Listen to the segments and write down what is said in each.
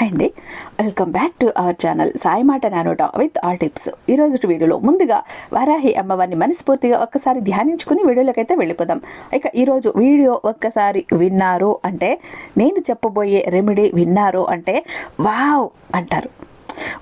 Hi అండి. Welcome back to our channel Sai మాట నానోట విత్ ఆల్ టిప్స్. ఈరోజు వీడియోలో ముందుగా వారాహి అమ్మవారిని మనస్ఫూర్తిగా ఒక్కసారి ధ్యానించుకుని వీడియోలోకి అయితే వెళ్ళిపోదాం. ఇక ఈరోజు వీడియో ఒక్కసారి విన్నారు అంటే నేను చెప్పబోయే రెమెడీ విన్నారు అంటే వావ్ అంటారు.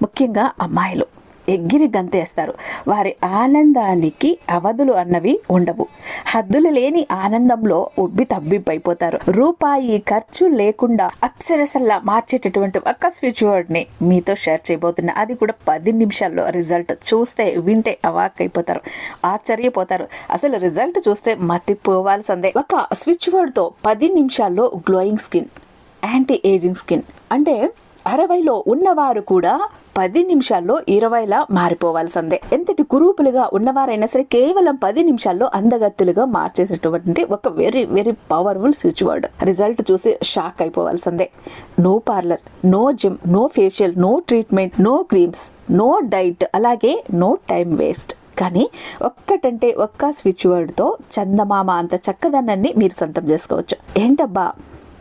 ముఖ్యంగా అమ్మాయిలు. ఎగ్గిరి గంతేస్తారు వారి ఆనందానికి అవధులు అన్నవి ఉండవు. హద్దులు లేని ఆనందంలో ఉబ్బి తబ్బిబ్బైపోతారు. రూపాయి ఖర్చు లేకుండా అప్సరసల్లా మార్చేటటువంటి ఒక స్విచ్ వర్డ్ని మీతో షేర్ చేయబోతున్నా. అది కూడా పది నిమిషాల్లో రిజల్ట్ చూస్తే వింటే అవాక్ అయిపోతారు ఆశ్చర్యపోతారు. అసలు రిజల్ట్ చూస్తే మతిపోవాల్సిందే. ఒక స్విచ్ వర్డ్తో పది నిమిషాల్లో glowing skin anti ageing skin అంటే అరవైలో ఉన్నవారు కూడా పది నిమిషాల్లో ఇరవైలా మారిపోవాల్సిందే. ఎంతటి కురూపులుగా ఉన్నవారైనా సరే కేవలం పది నిమిషాల్లో అందగత్తులుగా మార్చేసేటువంటి ఒక very very powerful switch word result చూసి shock అయిపోవాల్సిందే. No parlour no gym no facial no treatment no creams no diet అలాగే నో టైం వేస్ట్ కానీ ఒక్కటంటే ఒక్క స్విచ్ వర్డ్తో చందమామ అంత చక్కదనాన్ని మీరు సొంతం చేసుకోవచ్చు. ఏంటబ్బా?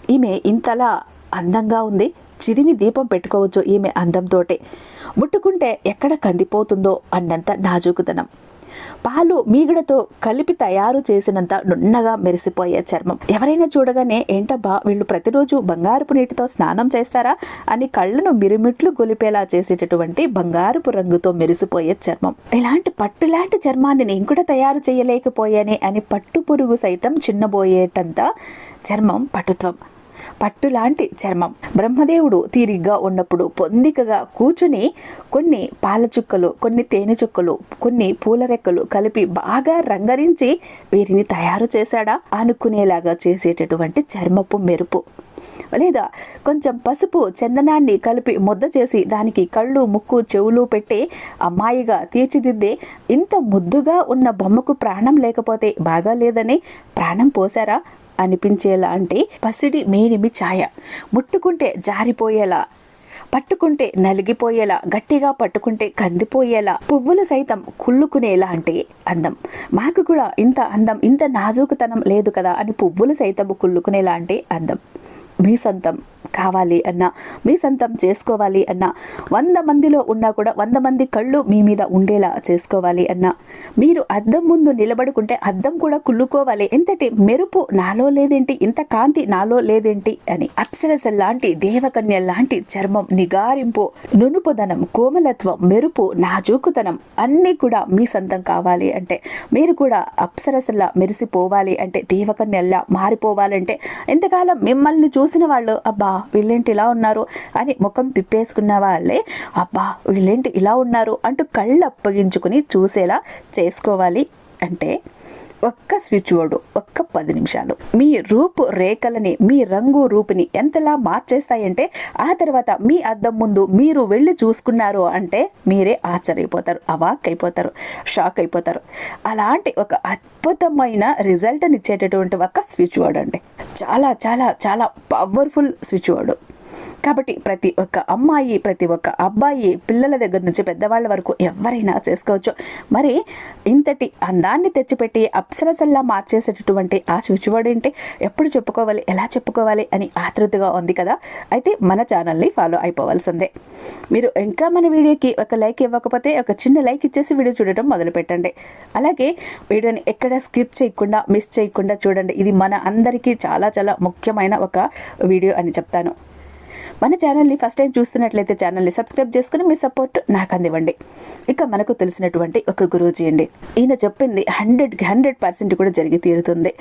ఈమె ఇంతలా అందంగా ఉంది. చిరిమి దీపం పెట్టుకోవచ్చు ఈమె అందంతోటే. ముట్టుకుంటే ఎక్కడ కందిపోతుందో అన్నంత నాజూకుతనం పాలు మీగడతో కలిపి తయారు చేసినంత నున్నగా మెరిసిపోయే చర్మం. ఎవరైనా చూడగానే ఏంటబ్బా వీళ్ళు ప్రతిరోజు బంగారపు నీటితో స్నానం చేస్తారా? అని కళ్ళను మిరుమిట్లు గొలిపేలా చేసేటటువంటి బంగారపు రంగుతో మెరిసిపోయే చర్మం. ఇలాంటి పట్టులాంటి చర్మాన్ని నేను కూడా తయారు చేయలేకపోయానే అని పట్టు పురుగు సైతం చిన్నబోయేటంత చర్మం పటుత్వం. పట్టులాంటి చర్మం. బ్రహ్మదేవుడు తీరిగ్గా ఉన్నప్పుడు పొందికగా కూర్చుని కొన్ని పాల చుక్కలు కొన్ని తేనె చుక్కలు కొన్ని పూల రెక్కలు కలిపి బాగా రంగరించి వీరిని తయారు చేశాడా? అనుకునేలాగా చేసేటటువంటి చర్మపు మెరుపు. లేదా కొంచెం పసుపు చందనాన్ని కలిపి ముద్ద చేసి దానికి కళ్ళు ముక్కు చెవులు పెట్టి అమ్మాయిగా తీర్చిదిద్దే ఇంత ముద్దుగా ఉన్న బొమ్మకు ప్రాణం లేకపోతే బాగా లేదని ప్రాణం పోసారా అనిపించేలాంటి పసిడి మేనిమి ఛాయ. ముట్టుకుంటే జారిపోయేలా పట్టుకుంటే నలిగిపోయేలా గట్టిగా పట్టుకుంటే కందిపోయేలా పువ్వులు సైతం కుళ్ళుకునేలాంటి అందం. మాకు కూడా ఇంత అందం ఇంత నాజూకుతనం లేదు కదా అని పువ్వులు సైతం కుళ్ళుకునేలాంటి అందం. మీ సొంతం. కావాలి అన్నా మీ సొంతం చేసుకోవాలి అన్నా వంద మందిలో ఉన్నా కూడా వంద మంది కళ్ళు మీ మీద ఉండేలా చేసుకోవాలి అన్నా. మీరు అద్దం ముందు నిలబడుకుంటే అద్దం కూడా కుళ్ళుకోవాలి. ఎంతటి మెరుపు నాలో లేదేంటి? ఇంత కాంతి నాలో లేదేంటి? అని అప్సరస లాంటి దేవకన్య లాంటి చర్మం నిగారింపు నునుపుదనం కోమలత్వం మెరుపు నాజూకుతనం అన్నీ కూడా మీ సొంతం కావాలి అంటే మీరు కూడా అప్సరసల్లా మెరిసిపోవాలి అంటే దేవకన్యల్లా మారిపోవాలంటే ఎంతకాలం మిమ్మల్ని చూసిన వాళ్ళు అబ్బా వీళ్ళేంటి ఇలా ఉన్నారు అని ముఖం తిప్పేసుకున్న వాళ్ళే అబ్బా వీళ్ళేంటి ఇలా ఉన్నారు? అంటూ కళ్ళు అప్పగించుకుని చూసేలా చేసుకోవాలి. అంటే ఒక్క స్విచ్ బోర్డ్ ఒక్క పది నిమిషాలు. మీ రూపు రేఖలని మీ రంగు రూపుని ఎంతలా మార్చేస్తాయంటే ఆ తర్వాత మీ అద్దం ముందు మీరు వెళ్ళి చూసుకున్నారు అంటే మీరే ఆశ్చర్యపోతారు అవాక్ అయిపోతారు షాక్ అయిపోతారు అలాంటి ఒక అద్భుతమైన రిజల్ట్ని ఇచ్చేటటువంటి ఒక స్విచ్ బోర్డ్ అండి. చాలా చాలా చాలా పవర్ఫుల్ స్విచ్ బోర్డు. కాబట్టి ప్రతి ఒక్క అమ్మాయి ప్రతి ఒక్క అబ్బాయి పిల్లల దగ్గర నుంచి పెద్దవాళ్ళ వరకు ఎవరైనా చేసుకోవచ్చు. మరి ఇంతటి అందాన్ని తెచ్చిపెట్టి అప్సరసల్లా మార్చేసేటటువంటి ఆ స్విచ్బోర్డ్ ఏంటి? ఎప్పుడు చెప్పుకోవాలి ఎలా చెప్పుకోవాలి అని ఆతృతగా ఉంది కదా? అయితే మన ఛానల్ని ఫాలో అయిపోవాల్సిందే. మీరు ఇంకా మన వీడియోకి ఒక లైక్ ఇవ్వకపోతే ఒక చిన్న లైక్ ఇచ్చేసి వీడియో చూడటం మొదలు పెట్టండి అలాగే వీడియోని ఎక్కడ స్కిప్ చేయకుండా మిస్ చేయకుండా చూడండి. ఇది మన అందరికీ చాలా చాలా ముఖ్యమైన ఒక వీడియో అని చెప్తాను. మన ఛానల్ని ఫస్ట్ టైం చూస్తున్నట్లయితే ఛానల్ని సబ్స్క్రైబ్ చేసుకుని మీ సపోర్ట్ నాకు అందివ్వండి. ఇక మనకు తెలిసినటువంటి ఒక గురూజీ అండి. ఈయన చెప్పింది హండ్రెడ్కి హండ్రెడ్ పర్సెంట్ కూడా జరిగి తీరుతుంది.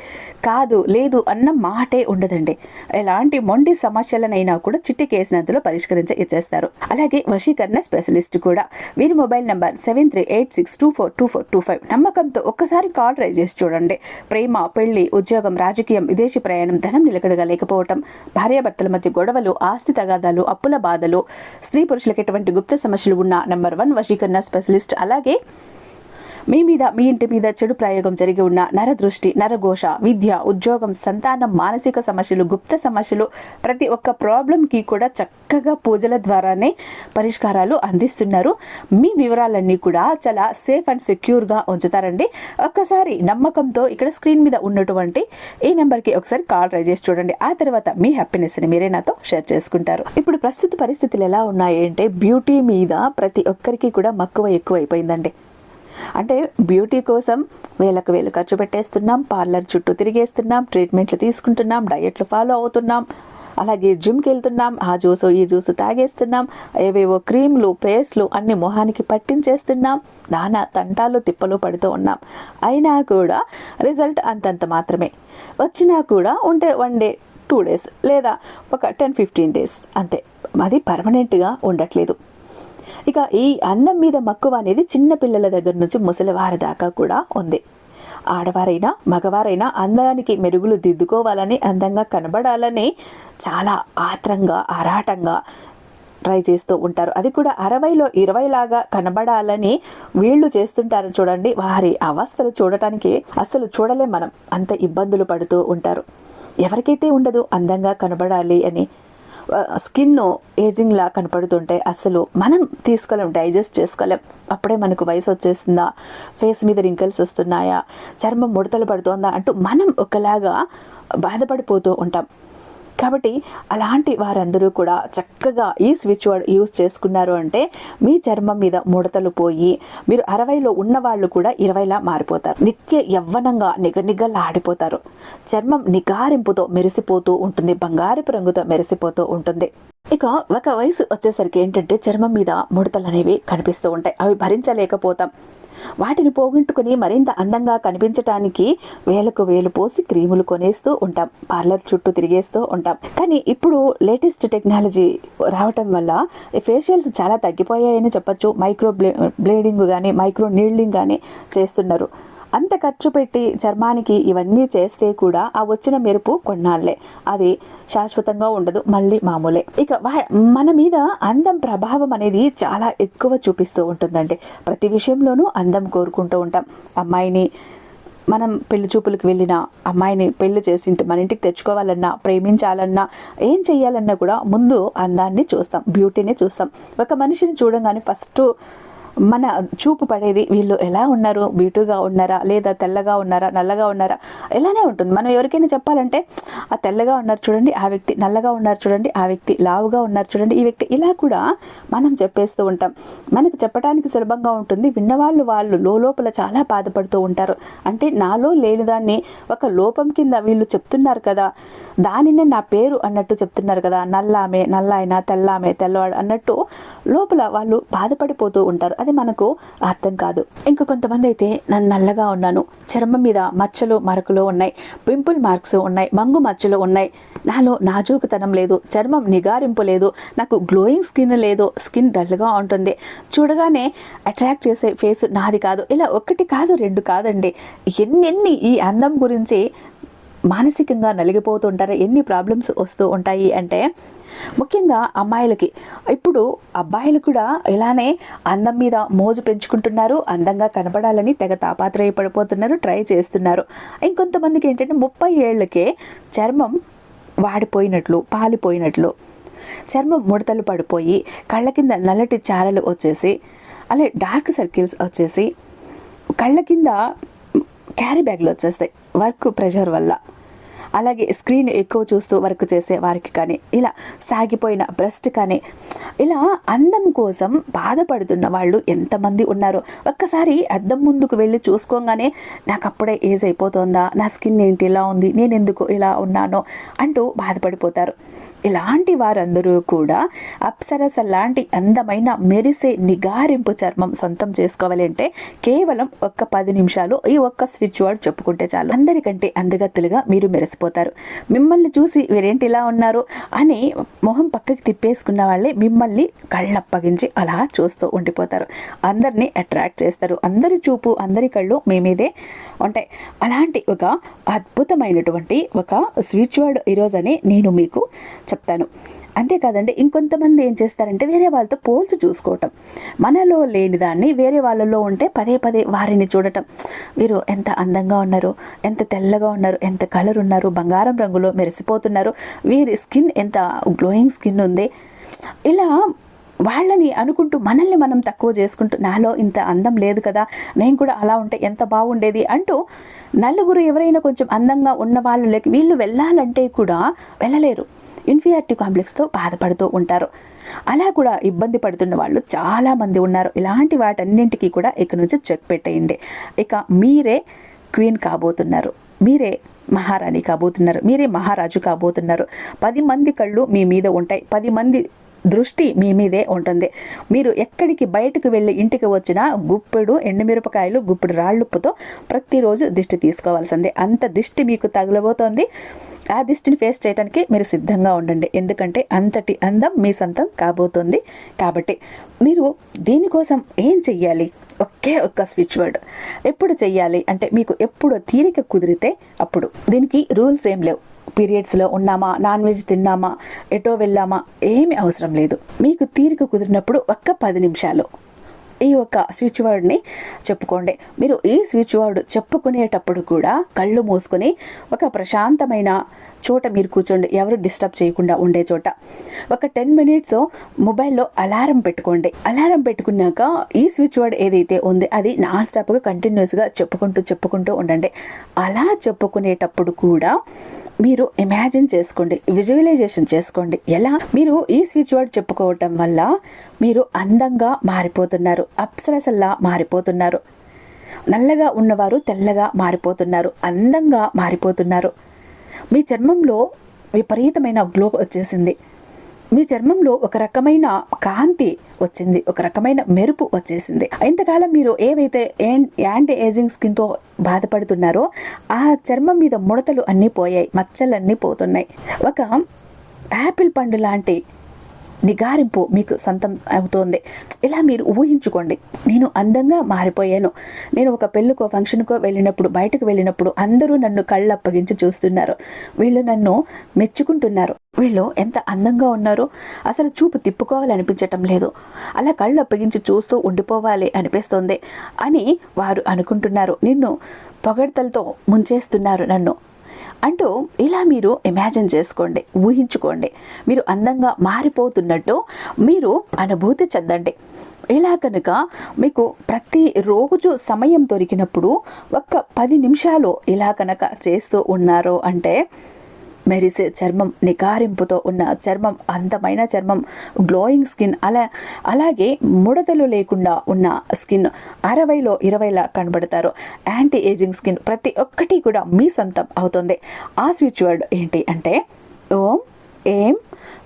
కాదు లేదు అన్న మాటే ఉండదండి. ఎలాంటి మొండి సమస్యలనైనా కూడా చిట్టి కేసినంతలో పరిష్కరించి ఇచ్చేస్తారు. అలాగే వశీకరణ స్పెషలిస్ట్ కూడా. వీరి mobile number seven three eight six two four two four two five నమ్మకంతో ఒక్కసారి కాల్ ట్రై చేసి చూడండి. ప్రేమ పెళ్ళి ఉద్యోగం రాజకీయం విదేశీ ప్రయాణం ధనం నిలకడగా లేకపోవటం భార్యాభర్తల మధ్య గొడవలు ఆస్తి తగాదాలు అప్పుల బాధలు స్త్రీ పురుషులకు ఎటువంటి గుప్త సమస్యలు ఉన్న నెంబర్ వన్ వశీకరణ స్పెషలిస్ట్ అలాగే మీ మీద మీ ఇంటి మీద చెడు ప్రయోగం జరిగి ఉన్న నరదృష్టి నరఘోష విద్య ఉద్యోగం సంతానం మానసిక సమస్యలు గుప్త సమస్యలు ప్రతి ఒక్క ప్రాబ్లంకి కూడా చక్కగా పూజల ద్వారానే పరిష్కారాలు అందిస్తున్నారు. మీ వివరాలన్నీ కూడా చాలా సేఫ్ అండ్ సెక్యూర్గా ఉంచుతారండి. ఒక్కసారి నమ్మకంతో ఇక్కడ స్క్రీన్ మీద ఉన్నటువంటి ఈ నెంబర్కి ఒకసారి కాల్ ట్రై చేసి చూడండి. ఆ తర్వాత మీ హ్యాపీనెస్ని మీరే నాతో షేర్ చేసుకుంటారు. ఇప్పుడు ప్రస్తుత పరిస్థితులు ఎలా ఉన్నాయి అంటే బ్యూటీ మీద ప్రతి ఒక్కరికి కూడా మక్కువ ఎక్కువ అయిపోయిందండి అంటే బ్యూటీ కోసం వేలకు వేలు ఖర్చు పెట్టేస్తున్నాం పార్లర్ చుట్టూ తిరిగేస్తున్నాం ట్రీట్మెంట్లు తీసుకుంటున్నాం డయట్లు ఫాలో అవుతున్నాం అలాగే జిమ్కి వెళ్తున్నాం ఆ జ్యూస్ ఈ జ్యూస్ తాగేస్తున్నాం ఏవేవో క్రీమ్లు పేస్ట్లు అన్ని మొహానికి పట్టించేస్తున్నాం నానా తంటాలు తిప్పలు పడుతూ ఉన్నాం. అయినా కూడా రిజల్ట్ అంతంత మాత్రమే. వచ్చినా కూడా ఉంటే వన్ డే టూ డేస్ లేదా ఒక టెన్ ఫిఫ్టీన్ డేస్ అంతే. అది పర్మనెంట్గా ఉండట్లేదు. ఇక ఈ అందం మీద మక్కువ అనేది చిన్న పిల్లల దగ్గర నుంచి ముసలివారి దాకా కూడా ఉంది. ఆడవారైనా మగవారైనా అందానికి మెరుగులు దిద్దుకోవాలని అందంగా కనబడాలని చాలా ఆత్రంగా ఆరాటంగా ట్రై చేస్తూ ఉంటారు. అది కూడా అరవైలో ఇరవై లాగా కనబడాలని వీళ్ళు చేస్తుంటారు చూడండి. వారి అవస్థలు చూడటానికి అసలు చూడలేం మనం. అంత ఇబ్బందులు పడుతూ ఉంటారు. ఎవరికైతే ఉండదు అందంగా కనబడాలి అని స్కిన్ ఏజింగ్లా కనపడుతుంటే అసలు మనం తీసుకోలేం డైజెస్ట్ చేసుకోలేం. అప్పుడే మనకు వయసు వచ్చేసిందా? ఫేస్ మీద రింకల్స్ వస్తున్నాయా? చర్మం ముడతలు పడుతోందా? అంటూ మనం ఒకలాగా బాధపడిపోతూ ఉంటాం. కాబట్టి అలాంటి వారందరూ కూడా చక్కగా ఈ స్విచ్ వర్డ్ యూస్ చేసుకున్నారు అంటే మీ చర్మం మీద ముడతలు పోయి మీరు అరవైలో ఉన్న వాళ్ళు కూడా ఇరవైలా మారిపోతారు. నిత్య యవ్వనంగా నిగనిగలాడిపోతారు. చర్మం నిగారింపుతో మెరిసిపోతూ ఉంటుంది. బంగారపు రంగుతో మెరిసిపోతూ ఉంటుంది. ఇక ఒక వయసు వచ్చేసరికి ఏంటంటే చర్మం మీద ముడతలు అనేవి కనిపిస్తూ ఉంటాయి. అవి భరించలేకపోతాం. వాటిని పోగొట్టుకుని మరింత అందంగా కనిపించటానికి వేలకు వేలు పోసి క్రీములు కొనేస్తూ ఉంటాం. పార్లర్ చుట్టూ తిరిగేస్తూ ఉంటాం. కానీ ఇప్పుడు లేటెస్ట్ టెక్నాలజీ రావటం వల్ల ఈ ఫేషియల్స్ చాలా తగ్గిపోయాయని చెప్పొచ్చు. మైక్రో బ్లే బ్లేడింగ్ కానీ మైక్రో నీళ్ళింగ్ కానీ చేస్తున్నారు. అంత ఖర్చు పెట్టి చర్మానికి ఇవన్నీ చేస్తే కూడా ఆ వచ్చిన మెరుపు కొన్నాళ్ళే అది శాశ్వతంగా ఉండదు మళ్ళీ మామూలే. ఇక మన మీద అందం ప్రభావం అనేది చాలా ఎక్కువ చూపిస్తూ ఉంటుందండి. ప్రతి విషయంలోనూ అందం కోరుకుంటూ ఉంటాం. అమ్మాయిని మనం పెళ్ళి చూపులకు వెళ్ళిన అమ్మాయిని పెళ్ళి చేసి మన ఇంటికి తెచ్చుకోవాలన్నా ప్రేమించాలన్నా ఏం చేయాలన్నా కూడా ముందు అందాన్ని చూస్తాం బ్యూటీని చూస్తాం. ఒక మనిషిని చూడంగానే ఫస్ట్ మన చూపు పడేది వీళ్ళు ఎలా ఉన్నారు? బ్యూటీగా ఉన్నారా? లేదా తెల్లగా ఉన్నారా? నల్లగా ఉన్నారా? ఇలానే ఉంటుంది. మనం ఎవరికైనా చెప్పాలంటే ఆ తెల్లగా ఉన్నారు చూడండి ఆ వ్యక్తి నల్లగా ఉన్నారు చూడండి ఆ వ్యక్తి లావుగా ఉన్నారు చూడండి ఈ వ్యక్తి ఇలా కూడా మనం చెప్పేస్తూ ఉంటాం. మనకు చెప్పడానికి సులభంగా ఉంటుంది. విన్నవాళ్ళు వాళ్ళు లోపల చాలా బాధపడుతూ ఉంటారు. అంటే నాలో లేని దాన్ని ఒక లోపం కింద వీళ్ళు చెప్తున్నారు కదా దానినే నా పేరు అన్నట్టు చెప్తున్నారు కదా నల్లామే నల్లాయన తెల్లామే తెల్లవాడు అన్నట్టు లోపల వాళ్ళు బాధపడిపోతూ ఉంటారు. అది మనకు అర్థం కాదు. ఇంకా కొంతమంది అయితే నన్ను నల్లగా ఉన్నాను. చర్మం మీద మచ్చలు మరకులు ఉన్నాయి. పింపుల్ మార్క్స్ ఉన్నాయి. మంగు మచ్చలు ఉన్నాయి. నాలో నాజూకుతనం లేదు. చర్మం నిగారింపు లేదు. నాకు గ్లోయింగ్ స్కిన్ లేదు. స్కిన్ డల్గా ఉంటుంది. చూడగానే అట్రాక్ట్ చేసే ఫేస్ నాది కాదు. ఇలా ఒకటి కాదు రెండు కాదండి. ఎన్నెన్ని ఈ అందం గురించి మానసికంగా నలిగిపోతుంటారు. ఎన్ని ప్రాబ్లమ్స్ వస్తూ ఉంటాయి అంటే ముఖ్యంగా అమ్మాయిలకి. ఇప్పుడు అబ్బాయిలు కూడా ఇలానే అందం మీద మోజు పెంచుకుంటున్నారు. అందంగా కనపడాలని తెగ తాపాత్రయపడిపోతున్నారు. ట్రై చేస్తున్నారు. ఇంకొంతమందికి ఏంటంటే ముప్పై ఏళ్ళకే చర్మం వాడిపోయినట్లు పాలిపోయినట్లు. చర్మం ముడతలు పడిపోయి కళ్ళ కింద నల్లటి చారలు వచ్చేసి అలాగే డార్క్ సర్కిల్స్ వచ్చేసి కళ్ళ కింద క్యారీ బ్యాగ్లో వచ్చేస్తాయి వర్క్ ప్రెషర్ వల్ల. అలాగే స్క్రీన్ ఎక్కువ చూస్తూ వర్క్ చేసే వారికి కానీ ఇలా సాగిపోయిన బ్రెస్ట్ కానీ ఇలా అందం కోసం బాధపడుతున్న వాళ్ళు ఎంతమంది ఉన్నారో? ఒక్కసారి అద్దం ముందుకు వెళ్ళి చూసుకోగానే నాకు అప్పుడే ఏజ్ అయిపోతుందా? నా స్కిన్ ఏంటి? ఇలా ఉంది. నేను ఎందుకు ఇలా ఉన్నానో అంటూ బాధపడిపోతారు. ఇలాంటి వారందరూ కూడా అప్సరస లాంటి అందమైన మెరిసే నిగారింపు చర్మం సొంతం చేసుకోవాలంటే కేవలం ఒక్క పది నిమిషాలు ఈ ఒక్క స్విచ్ వర్డ్ చెప్పుకుంటే చాలు. అందరికంటే అందగత్తులుగా మీరు మెరిసిపోతారు. మిమ్మల్ని చూసి వీరేంటి ఇలా ఉన్నారు? అని మొహం పక్కకి తిప్పేసుకున్న వాళ్ళే మిమ్మల్ని కళ్ళప్పగించి అలా చూస్తూ ఉండిపోతారు. అందరినీ అట్రాక్ట్ చేస్తారు. అందరి చూపు అందరి కళ్ళు మీ మీదే ఉంటాయి. అలాంటి ఒక అద్భుతమైనటువంటి ఒక స్విచ్ వర్డ్ ఈరోజని నేను మీకు చెప్తాను. అంతేకాదండి ఇంకొంతమంది ఏం చేస్తారంటే వేరే వాళ్ళతో పోల్చి చూసుకోవటం. మనలో లేని దాన్ని వేరే వాళ్ళలో ఉంటే పదే పదే వారిని చూడటం. వీరు ఎంత అందంగా ఉన్నారు ఎంత తెల్లగా ఉన్నారు ఎంత కలర్ ఉన్నారు బంగారం రంగులో మెరిసిపోతున్నారు వీరి స్కిన్ ఎంత గ్లోయింగ్ స్కిన్ ఉంది. ఇలా వాళ్ళని అనుకుంటూ మనల్ని మనం తక్కువ చేసుకుంటూ నాలో ఇంత అందం లేదు కదా నేను కూడా అలా ఉంటే ఎంత బాగుండేది అంటూ నలుగురు ఎవరైనా కొంచెం అందంగా ఉన్న వాళ్ళకి వీళ్ళు వెళ్ళాలంటే కూడా వెళ్ళలేరు. ఇన్ఫీరియారిటీ కాంప్లెక్స్తో బాధపడుతూ ఉంటారు. అలా కూడా ఇబ్బంది పడుతున్న వాళ్ళు చాలామంది ఉన్నారు. ఇలాంటి వాటన్నింటికీ కూడా ఇక నుంచి చెక్ పెట్టేయండి. ఇక మీరే క్వీన్ కాబోతున్నారు. మీరే మహారాణి కాబోతున్నారు. మీరే మహారాజు కాబోతున్నారు. పది మంది కళ్ళు మీ మీద ఉంటాయి. పది మంది దృష్టి మీ మీదే ఉంటుంది. మీరు ఎక్కడికి బయటకు వెళ్ళి ఇంటికి వచ్చినా గుప్పెడు ఎండుమిరపకాయలు గుప్పెడు రాళ్ళుప్పుతో ప్రతిరోజు దిష్టి తీసుకోవాల్సిందే. అంత దిష్టి మీకు తగలబోతోంది. ఆ దిష్టిని ఫేస్ చేయడానికి మీరు సిద్ధంగా ఉండండి. ఎందుకంటే అంతటి అందం మీ సొంతం కాబోతుంది. కాబట్టి మీరు దీనికోసం ఏం చెయ్యాలి? ఒకే ఒక్క స్విచ్ వర్డ్ ఎప్పుడు చెయ్యాలి? అంటే మీకు ఎప్పుడు తీరిక కుదిరితే అప్పుడు. దీనికి రూల్స్ ఏం లేవు. పీరియడ్స్లో ఉన్నామా? నాన్ వెజ్ తిన్నామా? ఎటో వెళ్ళామా? ఏమి అవసరం లేదు. మీకు తీరిక కుదిరినప్పుడు ఒక్క పది నిమిషాలు. ఈ యొక్క స్విచ్ వర్డ్ని చెప్పుకోండి. మీరు ఈ స్విచ్ వర్డ్ చెప్పుకునేటప్పుడు కూడా కళ్ళు మూసుకొని ఒక ప్రశాంతమైన చోట మీరు కూర్చోండి. ఎవరు డిస్టర్బ్ చేయకుండా ఉండే చోట. ఒక టెన్ మినిట్స్ మొబైల్లో అలారం పెట్టుకోండి. అలారం పెట్టుకున్నాక ఈ స్విచ్ వర్డ్ ఏదైతే ఉంది అది నాన్ స్టాప్గా కంటిన్యూస్గా చెప్పుకుంటూ చెప్పుకుంటూ ఉండండి. అలా చెప్పుకునేటప్పుడు కూడా మీరు ఇమాజిన్ చేసుకోండి విజువలైజేషన్ చేసుకోండి. ఎలా? మీరు ఈ స్విచ్ వర్డ్ చెప్పుకోవటం వల్ల మీరు అందంగా మారిపోతున్నారు అప్సరసల్లా మారిపోతున్నారు. నల్లగా ఉన్నవారు తెల్లగా మారిపోతున్నారు అందంగా మారిపోతున్నారు. మీ చర్మంలో విపరీతమైన గ్లో వచ్చేసింది. మీ చర్మంలో ఒక రకమైన కాంతి వచ్చింది ఒక రకమైన మెరుపు వచ్చేసింది. ఇంతకాలం మీరు ఏవైతే యాంటీ ఏజింగ్ స్కిన్తో బాధపడుతున్నారో ఆ చర్మం మీద ముడతలు అన్నీ పోయాయి మచ్చలన్నీ పోతున్నాయి. ఒక యాపిల్ పండు లాంటి నిగారింపు మీకు సొంతం అవుతోంది. ఇలా మీరు ఊహించుకోండి. నేను అందంగా మారిపోయాను. నేను ఒక పెళ్ళికో ఫంక్షన్కో వెళ్ళినప్పుడు బయటకు వెళ్ళినప్పుడు అందరూ నన్ను కళ్ళు అప్పగించి చూస్తున్నారు. వీళ్ళు నన్ను మెచ్చుకుంటున్నారు. వీళ్ళు ఎంత అందంగా ఉన్నారో అసలు చూపు తిప్పుకోవాలనిపించటం లేదు. అలా కళ్ళు అప్పగించి చూస్తూ ఉండిపోవాలి అనిపిస్తుంది అని వారు అనుకుంటున్నారు. నిన్ను పొగడ్తలతో ముంచేస్తున్నారు నన్ను. అంటూ ఇలా మీరు ఇమాజిన్ చేసుకోండి ఊహించుకోండి. మీరు అందంగా మారిపోతున్నట్టు మీరు అనుభూతి చెందండి. ఇలా కనుక మీకు ప్రతి రోజు సమయం దొరికినప్పుడు ఒక్క పది నిమిషాలు ఇలా కనుక చేస్తూ ఉన్నారు అంటే మెరిసే చర్మం నికారింపుతో ఉన్న చర్మం అందమైన చర్మం గ్లోయింగ్ స్కిన్ అలా అలాగే ముడతలు లేకుండా ఉన్న స్కిన్ అరవైలో ఇరవైలా కనబడతారు. యాంటీ ఏజింగ్ స్కిన్ ప్రతి ఒక్కటి కూడా మీ సొంతం అవుతుంది. ఆ స్విచ్ వర్డ్ ఏంటి అంటే ఓం ఏం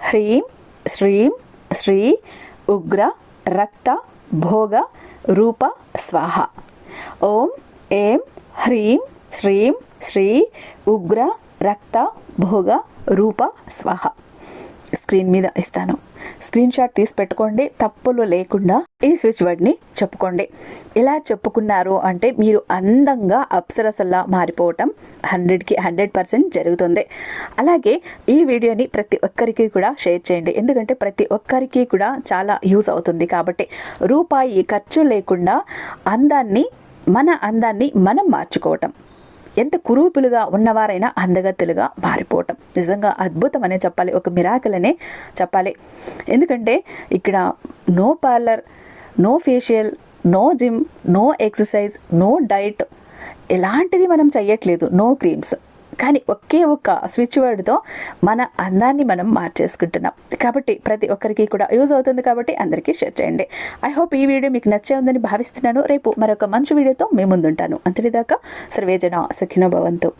హ్రీం శ్రీం శ్రీ ఉగ్ర రక్త భోగ రూప స్వాహ. ఓం ఏం హ్రీం శ్రీం శ్రీ ఉగ్ర రక్త భోగ రూప స్వాహ. స్క్రీన్ మీద ఇస్తాను. స్క్రీన్ షాట్ తీసి పెట్టుకోండి. తప్పులు లేకుండా ఈ స్విచ్ వర్డ్ని చెప్పుకోండి. ఇలా చెప్పుకున్నారు అంటే మీరు అందంగా అప్సరసల్లా మారిపోవటం హండ్రెడ్కి హండ్రెడ్ పర్సెంట్ జరుగుతుంది. అలాగే ఈ వీడియోని ప్రతి ఒక్కరికి కూడా షేర్ చేయండి. ఎందుకంటే ప్రతి ఒక్కరికి కూడా చాలా యూస్ అవుతుంది కాబట్టి రూపాయి ఖర్చు లేకుండా అందాన్ని మన అందాన్ని మనం మార్చుకోవటం. ఎంత కురూపులుగా ఉన్నవారైనా అందగత్తులుగా మారిపోవటం. నిజంగా అద్భుతం అనే చెప్పాలి ఒక మిరాకల్ అనే చెప్పాలి. ఎందుకంటే ఇక్కడ no parlour no facial no gym no exercise no diet ఎలాంటిది మనం చెయ్యట్లేదు. No creams. కానీ ఒకే ఒక్క స్విచ్ వర్డ్తో మన అందాన్ని మనం మార్చేసుకుంటున్నాం. కాబట్టి ప్రతి ఒక్కరికి కూడా యూజ్ అవుతుంది కాబట్టి అందరికీ షేర్ చేయండి. ఐ హోప్ ఈ వీడియో మీకు నచ్చే ఉందని భావిస్తున్నాను. రేపు మరొక మంచి వీడియోతో మీ ముందుంటాను. అంతటిదాకా సర్వేజన సుఖినో భవంతు.